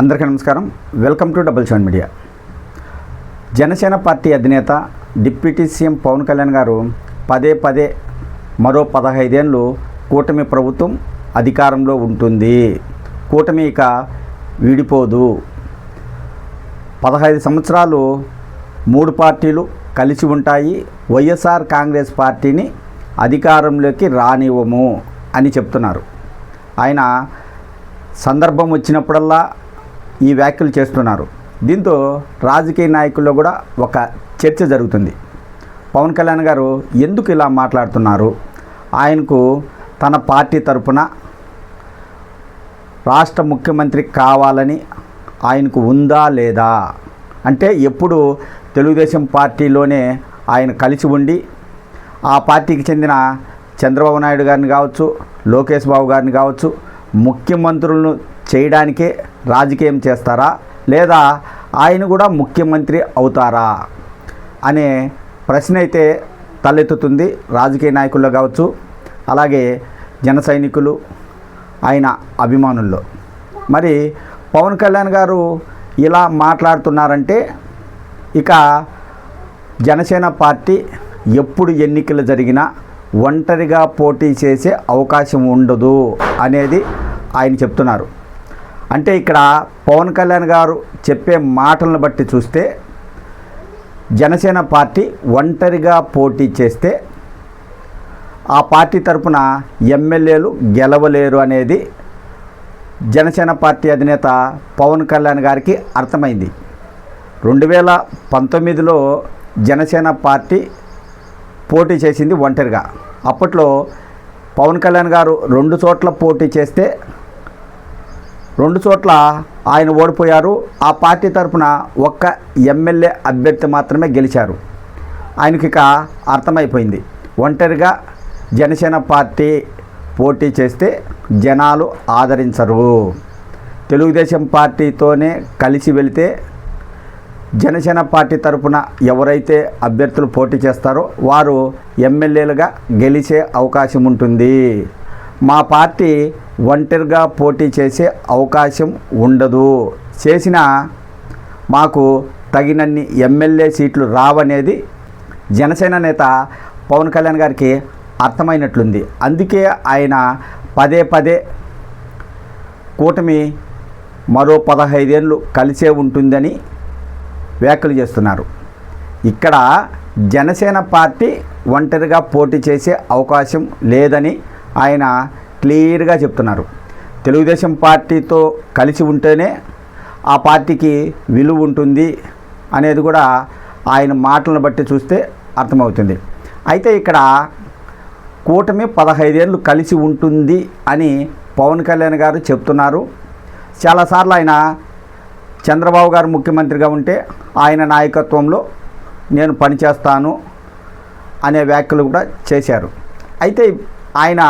అందరికీ నమస్కారం. Welcome to double seven media. Janasena party అధినేత డిప్యూటీ సీఎం పవన్ కళ్యాణ్ గారు పదే పదే మరో పదహైదేళ్ళు కూటమి ప్రభుత్వం అధికారంలో ఉంటుంది. కూటమి ఇక వీడిపోదు. పదహైదు సంవత్సరాలు మూడు పార్టీలు కలిసి ఉంటాయి. వైఎస్ఆర్ కాంగ్రెస్ పార్టీని అధికారంలోకి రానివ్వము అని చెప్తున్నారు. ఆయన సందర్భం వచ్చినప్పుడల్లా ఈ వ్యాఖ్యలు చేస్తున్నారు. దీంతో రాజకీయ నాయకుల్లో కూడా ఒక చర్చ జరుగుతుంది. పవన్ కళ్యాణ్ గారు ఎందుకు ఇలా మాట్లాడుతున్నారు? ఆయనకు తన పార్టీ తరపున రాష్ట్ర ముఖ్యమంత్రి కావాలని ఆయనకు ఉందా లేదా? అంటే ఎప్పుడు తెలుగుదేశం పార్టీలోనే ఆయన కలిసి ఉండి ఆ పార్టీకి చెందిన చంద్రబాబు నాయుడు గారిని కావచ్చు లోకేష్ బాబు గారిని కావచ్చు ముఖ్యమంత్రులను చేయడానికే రాజకీయం చేస్తారా? లేదా ఆయన కూడా ముఖ్యమంత్రి అవుతారా? అనే ప్రశ్న అయితే తలెత్తుతుంది రాజకీయ నాయకుల్లో కావచ్చు అలాగే జన సైనికులు ఆయన అభిమానుల్లో. మరి పవన్ కళ్యాణ్ గారు ఇలా మాట్లాడుతున్నారంటే ఇక జనసేన పార్టీ ఎప్పుడు ఎన్నికలు జరిగినా ఒంటరిగా పోటీ చేసే అవకాశం ఉండదు అనేది ఆయన చెప్తున్నారు. అంటే ఇక్కడ పవన్ కళ్యాణ్ గారు చెప్పే మాటలను బట్టి చూస్తే జనసేన పార్టీ ఒంటరిగా పోటీ చేస్తే ఆ పార్టీ తరపున ఎమ్మెల్యేలు గెలవలేరు అనేది జనసేన పార్టీ అధినేత పవన్ కళ్యాణ్ గారికి అర్థమైంది. రెండు వేల పంతొమ్మిదిలో జనసేన పార్టీ పోటీ చేసింది ఒంటరిగా. అప్పట్లో పవన్ కళ్యాణ్ గారు రెండు చోట్ల పోటీ చేస్తే రెండు చోట్ల ఆయన ఓడిపోయారు. ఆ పార్టీ తరపున ఒక్క ఎమ్మెల్యే అభ్యర్థి మాత్రమే గెలిచారు. ఆయనకి అర్థమైపోయింది. ఒంటరిగా జనసేన పార్టీ పోటీ చేస్తే జనాలు ఆదరించరు. తెలుగుదేశం పార్టీతోనే కలిసి వెళితే జనసేన పార్టీ తరపున ఎవరైతే అభ్యర్థులు పోటీ చేస్తారో వారు ఎమ్మెల్యేలుగా గెలిచే అవకాశం ఉంటుంది. మా పార్టీ ఒంటరిగా పోటీ చేసే అవకాశం ఉండదు. చేసిన మాకు తగినన్ని ఎమ్మెల్యే సీట్లు రావనేది జనసేన నేత పవన్ కళ్యాణ్ గారికి అర్థమైనట్లుంది. అందుకే ఆయన పదే పదే కూటమి మరో పదహైదేళ్ళు కలిసే ఉంటుందని వ్యాఖ్యలు చేస్తున్నారు. ఇక్కడ జనసేన పార్టీ ఒంటరిగా పోటీ చేసే అవకాశం లేదని ఆయన క్లియర్గా చెప్తున్నారు. తెలుగుదేశం పార్టీతో కలిసి ఉంటేనే ఆ పార్టీకి విలువ ఉంటుంది అనేది కూడా ఆయన మాటలను బట్టి చూస్తే అర్థమవుతుంది. అయితే ఇక్కడ కూటమి పదహైదేళ్ళు కలిసి ఉంటుంది అని పవన్ కళ్యాణ్ గారు చెప్తున్నారు. చాలాసార్లు ఆయన చంద్రబాబు గారు ముఖ్యమంత్రిగా ఉంటే ఆయన నాయకత్వంలో నేను పనిచేస్తాను అనే వ్యాఖ్యలు కూడా చేశారు. అయితే ఆయన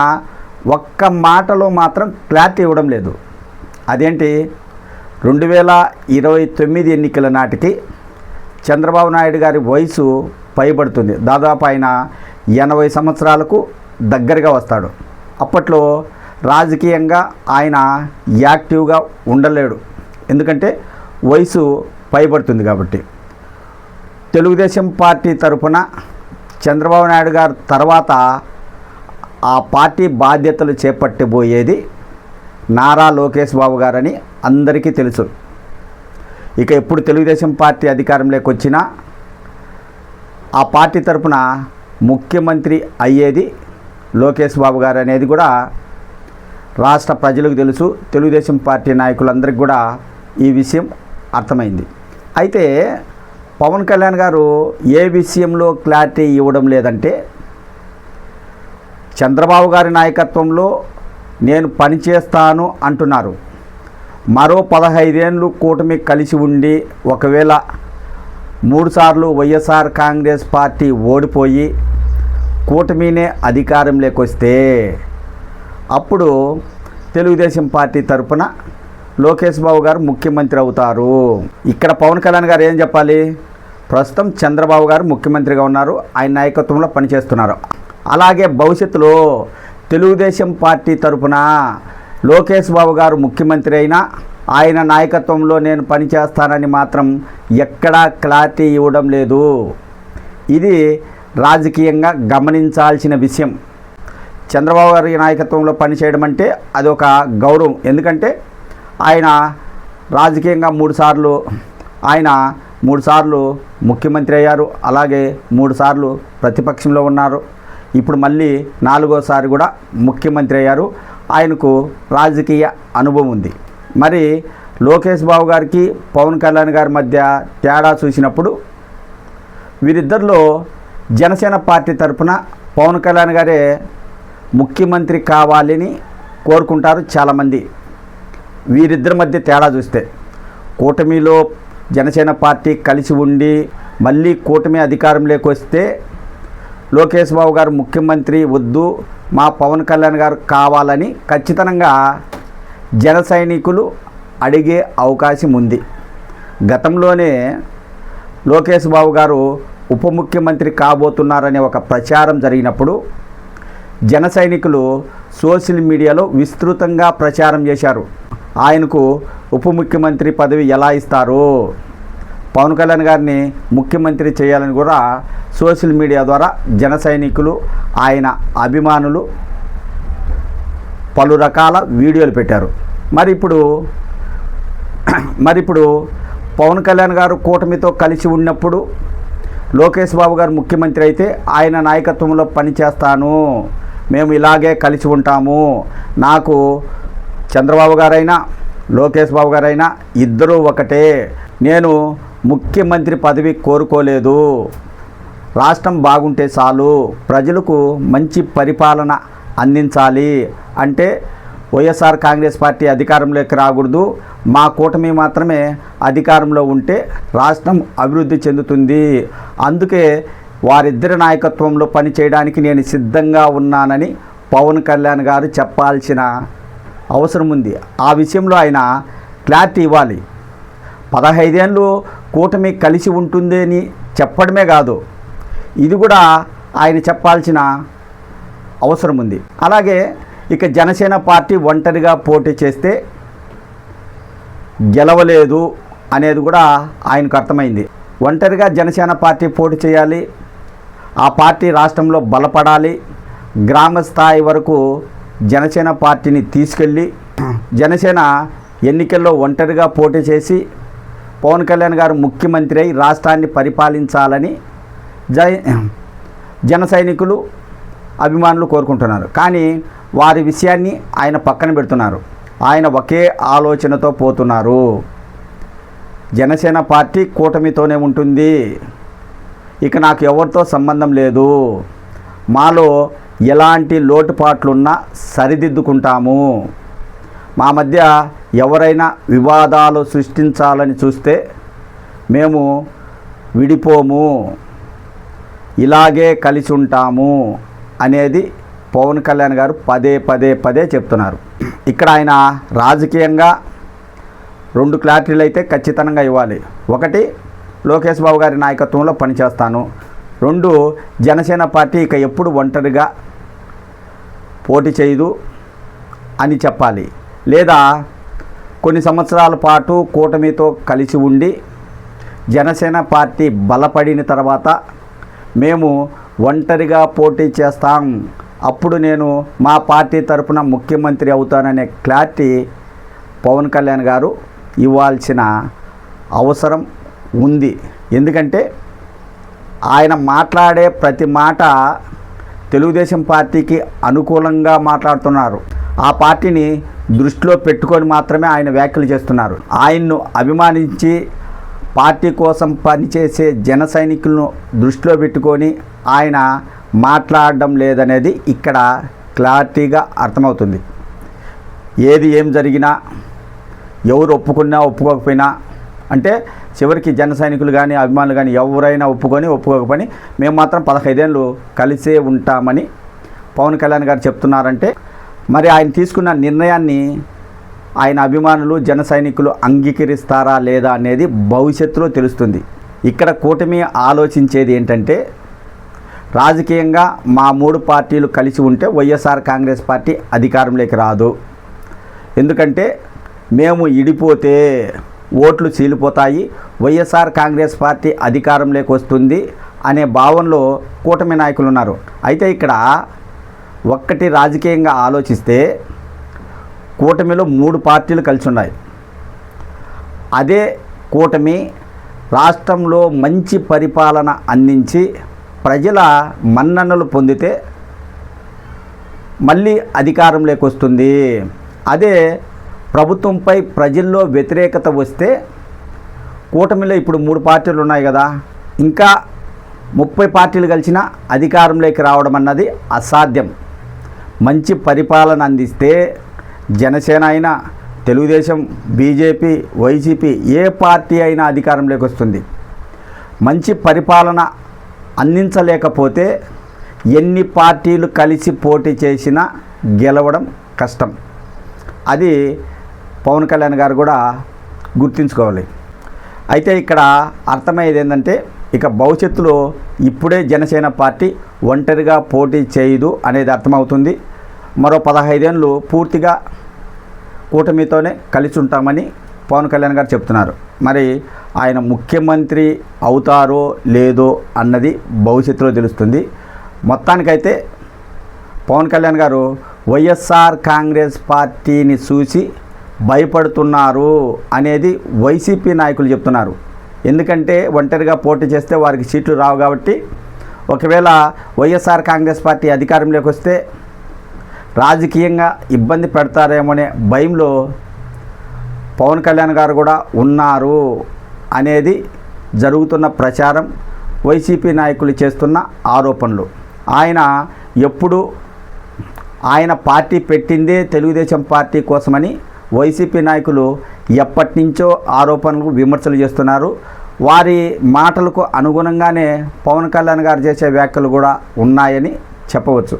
ఒక్క మాటలో మాత్రం క్లారిటీ ఇవ్వడం లేదు. అదేంటి? రెండు వేల ఇరవై తొమ్మిది ఎన్నికల నాటికి చంద్రబాబు నాయుడు గారి వయసు పైబడుతుంది. దాదాపు ఆయన ఎనభై సంవత్సరాలకు దగ్గరగా వస్తాడు. అప్పట్లో రాజకీయంగా ఆయన యాక్టివ్గా ఉండలేడు. ఎందుకంటే వయసు పైబడుతుంది కాబట్టి. తెలుగుదేశం పార్టీ తరఫున చంద్రబాబు నాయుడు గారు తర్వాత ఆ పార్టీ బాధ్యతలు చేపట్టబోయేది నారా లోకేష్ బాబు గారని అందరికీ తెలుసు. ఇక ఎప్పుడు తెలుగుదేశం పార్టీ అధికారంలోకి వచ్చినా ఆ పార్టీ తరపున ముఖ్యమంత్రి అయ్యేది లోకేష్ బాబు గారు అనేది కూడా రాష్ట్ర ప్రజలకు తెలుసు. తెలుగుదేశం పార్టీ నాయకులందరికీ కూడా ఈ విషయం అర్థమైంది. అయితే పవన్ కళ్యాణ్ గారు ఏ విషయంలో క్లారిటీ ఇవ్వడం లేదంటే చంద్రబాబు గారి నాయకత్వంలో నేను పనిచేస్తాను అంటున్నారు. మరో పదహైదేళ్ళు కూటమి కలిసి ఉండి ఒకవేళ మూడుసార్లు వైఎస్ఆర్ కాంగ్రెస్ పార్టీ ఓడిపోయి కూటమినే అధికారంలోకి వస్తే అప్పుడు తెలుగుదేశం పార్టీ తరపున లోకేష్ బాబు గారు ముఖ్యమంత్రి అవుతారు. ఇక్కడ పవన్ కళ్యాణ్ గారు ఏం చెప్పాలి? ప్రస్తుతం చంద్రబాబు గారు ముఖ్యమంత్రిగా ఉన్నారు. ఆయన నాయకత్వంలో పనిచేస్తున్నారు. అలాగే భవిష్యత్తులో తెలుగుదేశం పార్టీ తరపున లోకేష్ బాబు గారు ముఖ్యమంత్రి అయినా ఆయన నాయకత్వంలో నేను పనిచేస్తానని మాత్రం ఎక్కడా క్లారిటీ ఇవ్వడం లేదు. ఇది రాజకీయంగా గమనించాల్సిన విషయం. చంద్రబాబు గారి నాయకత్వంలో పనిచేయడం అంటే అది ఒక గౌరవం. ఎందుకంటే ఆయన రాజకీయంగా మూడుసార్లు ఆయన మూడుసార్లు ముఖ్యమంత్రి అయ్యారు. అలాగే మూడుసార్లు ప్రతిపక్షంలో ఉన్నారు. ఇప్పుడు మళ్ళీ నాలుగోసారి కూడా ముఖ్యమంత్రి అయ్యారు. ఆయనకు రాజకీయ అనుభవం ఉంది. మరి లోకేష్ బాబు గారికి పవన్ కళ్యాణ్ గారి మధ్య తేడా చూసినప్పుడు వీరిద్దరిలో జనసేన పార్టీ తరపున పవన్ కళ్యాణ్ గారే ముఖ్యమంత్రి కావాలని కోరుకుంటారు చాలామంది. వీరిద్దరి మధ్య తేడా చూస్తే కూటమిలో జనసేన పార్టీ కలిసి ఉండి మళ్ళీ కూటమి అధికారంలోకి వస్తే లోకేష్ బాబు గారు ముఖ్యమంత్రి వద్దు మా పవన్ కళ్యాణ్ గారు కావాలని ఖచ్చితంగా జన సైనికులు అడిగే అవకాశం ఉంది. గతంలోనే లోకేష్ బాబు గారు ఉప ముఖ్యమంత్రి కాబోతున్నారనే ఒక ప్రచారం జరిగినప్పుడు జన సైనికులు సోషల్ మీడియాలో విస్తృతంగా ప్రచారం చేశారు. ఆయనకు ఉప ముఖ్యమంత్రి పదవి ఎలా ఇస్తారు? పవన్ కళ్యాణ్ గారిని ముఖ్యమంత్రి చేయాలని కూడా సోషల్ మీడియా ద్వారా జన సైనికులు ఆయన అభిమానులు పలు రకాల వీడియోలు పెట్టారు. మరి ఇప్పుడు మరి ఇప్పుడు పవన్ కళ్యాణ్ గారు కూటమితో కలిసి ఉన్నప్పుడు లోకేష్ బాబు గారు ముఖ్యమంత్రి అయితే ఆయన నాయకత్వంలో పనిచేస్తాను మేము ఇలాగే కలిసి ఉంటాము. నాకు చంద్రబాబు గారైనా లోకేష్ బాబు గారైనా ఇద్దరూ ఒకటే. నేను ముఖ్యమంత్రి పదవి కోరుకోలేదు. రాష్ట్రం బాగుంటే చాలు ప్రజలకు మంచి పరిపాలన అందించాలి అంటే వైఎస్ఆర్ కాంగ్రెస్ పార్టీ అధికారంలోకి రాకూడదు. మా కూటమి మాత్రమే అధికారంలో ఉంటే రాష్ట్రం అభివృద్ధి చెందుతుంది. అందుకే వారిద్దరి నాయకత్వంలో పనిచేయడానికి నేను సిద్ధంగా ఉన్నానని పవన్ కళ్యాణ్ గారు చెప్పాల్సిన అవసరం ఉంది. ఆ విషయంలో ఆయన క్లారిటీ ఇవ్వాలి. పదహైదేళ్ళు కూటమి కలిసి ఉంటుంది అని చెప్పడమే కాదు. ఇది కూడా ఆయన చెప్పాల్సిన అవసరం ఉంది. అలాగే ఇక జనసేన పార్టీ ఒంటరిగా పోటీ చేస్తే గెలవలేదు అనేది కూడా ఆయనకు అర్థమైంది. ఒంటరిగా జనసేన పార్టీ పోటీ చేయాలి. ఆ పార్టీ రాష్ట్రంలో బలపడాలి. గ్రామ స్థాయి వరకు జనసేన పార్టీని తీసుకెళ్ళి జనసేన ఎన్నికల్లో ఒంటరిగా పోటీ చేసి పవన్ కళ్యాణ్ గారు ముఖ్యమంత్రి అయి రాష్ట్రాన్ని పరిపాలించాలని జై జన సైనికులు అభిమానులు కోరుకుంటున్నారు. కానీ వారి విషయాన్ని ఆయన పక్కన పెడుతున్నారు. ఆయన ఒకే ఆలోచనతో పోతున్నారు. జనసేన పార్టీ కూటమితోనే ఉంటుంది. ఇక నాకు ఎవరితో సంబంధం లేదు. మాలో ఎలాంటి లోటుపాట్లున్నా సరిదిద్దుకుంటాము. మా మధ్య ఎవరైనా వివాదాలు సృష్టించాలని చూస్తే మేము విడిపోము ఇలాగే కలిసి ఉంటాము అనేది పవన్ కళ్యాణ్ గారు పదే పదే పదే చెప్తున్నారు. ఇక్కడ ఆయన రాజకీయంగా రెండు క్లారిటీలు అయితే ఖచ్చితంగా ఇవ్వాలి. ఒకటి లోకేష్ బాబు గారి నాయకత్వంలో పనిచేస్తాను. రెండు జనసేన పార్టీ ఇక ఎప్పుడు ఒంటరిగా పోటీ చేయదు అని చెప్పాలి. లేదా కొన్ని సంవత్సరాల పాటు కూటమితో కలిసి ఉండి జనసేన పార్టీ బలపడిన తర్వాత మేము ఒంటరిగా పోటీ చేస్తాం. అప్పుడు నేను మా పార్టీ తరపున ముఖ్యమంత్రి అవుతాననే క్లారిటీ పవన్ కళ్యాణ్ గారు ఇవ్వాల్సిన అవసరం ఉంది. ఎందుకంటే ఆయన మాట్లాడే ప్రతి మాట తెలుగుదేశం పార్టీకి అనుకూలంగా మాట్లాడుతున్నారు. ఆ పార్టీని దృష్టిలో పెట్టుకొని మాత్రమే ఆయన వ్యాఖ్యలు చేస్తున్నారు. ఆయన్ను అభిమానించి పార్టీ కోసం పనిచేసే జన సైనికులను దృష్టిలో పెట్టుకొని ఆయన మాట్లాడడం లేదనేది ఇక్కడ క్లారిటీగా అర్థమవుతుంది. ఏది ఏం జరిగినా ఎవరు ఒప్పుకున్నా ఒప్పుకోకపోయినా అంటే చివరికి జన సైనికులు కానీ అభిమానులు కానీ ఎవరైనా ఒప్పుకొని ఒప్పుకోకపోని మేము మాత్రం పదహైదేళ్ళు కలిసే ఉంటామని పవన్ కళ్యాణ్ గారు చెప్తున్నారంటే మరి ఆయన తీసుకున్న నిర్ణయాన్ని ఆయన అభిమానులు జన సైనికులు అంగీకరిస్తారా లేదా అనేది భవిష్యత్తులో తెలుస్తుంది. ఇక్కడ కూటమి ఆలోచించేది ఏంటంటే రాజకీయంగా మా మూడు పార్టీలు కలిసి ఉంటే వైఎస్ఆర్ కాంగ్రెస్ పార్టీ అధికారంలోకి రాదు. ఎందుకంటే మేము ఇడిపోతే ఓట్లు చీలిపోతాయి వైఎస్ఆర్ కాంగ్రెస్ పార్టీ అధికారంలోకి వస్తుంది అనే భావనలో కూటమి నాయకులు ఉన్నారు. అయితే ఇక్కడ ఒక్కటి రాజకీయంగా ఆలోచిస్తే కూటమిలో మూడు పార్టీలు కలిసి ఉన్నాయి అదే కూటమి రాష్ట్రంలో మంచి పరిపాలన అందించి ప్రజల మన్ననలు పొందితే మళ్ళీ అధికారంలోకి వస్తుంది. అదే ప్రభుత్వంపై ప్రజల్లో వ్యతిరేకత వస్తే కూటమిలో ఇప్పుడు మూడు పార్టీలు ఉన్నాయి కదా. ఇంకా ముప్పై పార్టీలు కలిసిన అధికారంలోకి రావడం అన్నది అసాధ్యం. మంచి పరిపాలన అందిస్తే జనసేన అయినా తెలుగుదేశం బీజేపీ వైసీపీ ఏ పార్టీ అయినా అధికారంలోకి వస్తుంది. మంచి పరిపాలన అందించలేకపోతే ఎన్ని పార్టీలు కలిసి పోటీ చేసినా గెలవడం కష్టం. అది పవన్ కళ్యాణ్ గారు కూడా గుర్తుంచుకోవాలి. అయితే ఇక్కడ అర్థమయ్యేది ఏంటంటే ఇక భవిష్యత్తులో ఇప్పుడే జనసేన పార్టీ ఒంటరిగా పోటీ చేయదు అనేది అర్థమవుతుంది. మరో పదహైదేళ్ళు పూర్తిగా కూటమితోనే కలిసి ఉంటామని పవన్ కళ్యాణ్ గారు చెప్తున్నారు. మరి ఆయన ముఖ్యమంత్రి అవుతారో లేదో అన్నది భవిష్యత్తులో తెలుస్తుంది. మొత్తానికైతే పవన్ కళ్యాణ్ గారు వైఎస్ఆర్ కాంగ్రెస్ పార్టీని చూసి భయపడుతున్నారు అనేది వైసీపీ నాయకులు చెప్తున్నారు. ఎందుకంటే ఒంటరిగా పోటీ చేస్తే వారికి సీట్లు రావు కాబట్టి ఒకవేళ వైఎస్ఆర్ కాంగ్రెస్ పార్టీ అధికారంలోకి వస్తే రాజకీయంగా ఇబ్బంది పెడతారేమోనే భయంలో పవన్ కళ్యాణ్ గారు కూడా ఉన్నారు అనేది జరుగుతున్న ప్రచారం వైసీపీ నాయకులు చేస్తున్న ఆరోపణలు. ఆయన ఎప్పుడు ఆయన పార్టీ పెట్టిందే తెలుగుదేశం పార్టీ కోసమని వైసీపీ నాయకులు ఎప్పటి నుంచో ఆరోపణలు విమర్శలు చేస్తున్నారు. వారి మాటలకు అనుగుణంగానే పవన్ కళ్యాణ్ గారు చేసే వ్యాఖ్యలు కూడా ఉన్నాయని చెప్పవచ్చు.